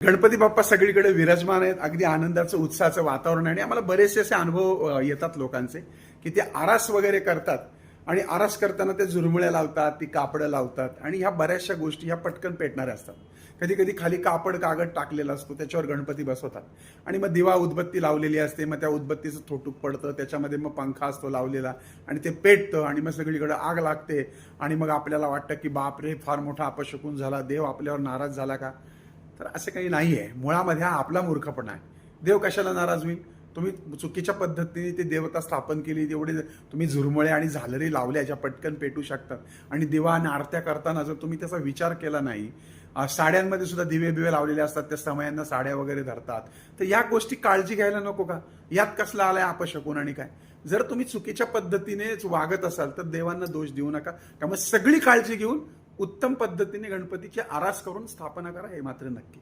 गणपती बाप्पा सगळीकडे विराजमान आहेत. अगदी आनंदाचं उत्साहाचं वातावरण आहे. आणि आम्हाला बरेचसे असे अनुभव येतात लोकांचे की ते आरास वगैरे करतात. आणि आरास करताना ते झुरमुळ्या लावतात ती कापडं लावतात. आणि ह्या बऱ्याचशा गोष्टी ह्या पटकन पेटणाऱ्या असतात. कधी कधी खाली कापड कागद टाकलेला असतो त्याच्यावर गणपती बसवतात. आणि मग दिवा उदबत्ती लावलेली असते मग त्या उदबत्तीचं थोटूक पडतं त्याच्यामध्ये मग पंखा असतो लावलेला. आणि ते पेटतं आणि मग सगळीकडे आग लागते. आणि मग आपल्याला वाटतं की बापरे फार मोठा अपशकून झाला. देव आपल्यावर नाराज झाला का? तर असं काही नाही आहे मुळामध्ये हा आपला मूर्खपणा आहे. देव कशाला नाराज होईल? तुम्ही चुकीच्या पद्धतीने ती देवता स्थापन केली तेवढे तुम्ही झुरमळे आणि झालरी लावल्या ज्या पटकन पेटू शकतात आणि दिवा आणि आरत्या करताना जर तुम्ही त्याचा विचार केला नाही साड्यांमध्ये सुद्धा दिवे बिवे लावलेले असतात त्या समयांना साड्या वगैरे धरतात. तर या गोष्टी काळजी घ्यायला नको का? यात कसला आलाय अपशकून आणि काय? जर तुम्ही चुकीच्या पद्धतीनेच वागत असाल तर देवांना दोष देऊ नका. त्यामुळे सगळी काळजी घेऊन उत्तम पद्धतीने गणपतीची आरास करून स्थापना करा हे मात्र नक्की.